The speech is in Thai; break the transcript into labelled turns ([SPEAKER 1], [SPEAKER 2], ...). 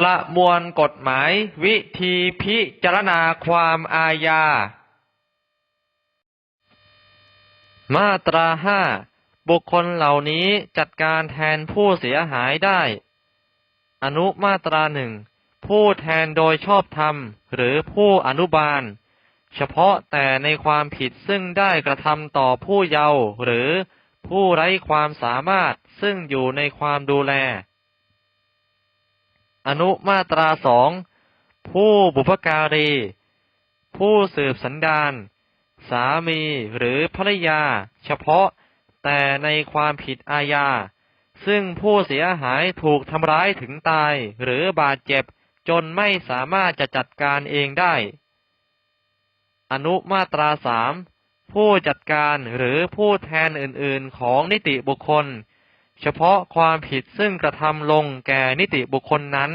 [SPEAKER 1] ประมวลกฎหมาย วิธีพิจารณาความอาญา มาตราห้าบุคคลเหล่านี้จัดการแทนผู้เสียหายได้ อนุมาตราหนึ่งผู้แทนโดยชอบธรรม หรือผู้อนุบาล เฉพาะแต่ในความผิดซึ่งได้กระทำต่อผู้เยาว์หรือผู้ไร้ความสามารถซึ่งอยู่ในความดูแล อนุมาตราสองผู้บุพการี ผู้สืบสันดาน สามีหรือภรรยา เฉพาะแต่ในความผิดอาญา ซึ่งผู้เสียหายถูกทำร้ายถึงตายหรือบาดเจ็บจนไม่สามารถจะจัดการเองได้ อนุมาตราสามผู้จัดการหรือผู้แทนอื่น ๆ ของนิติบุคคล เฉพาะความผิดซึ่งกระทำลงแก่นิติบุคคลนั้น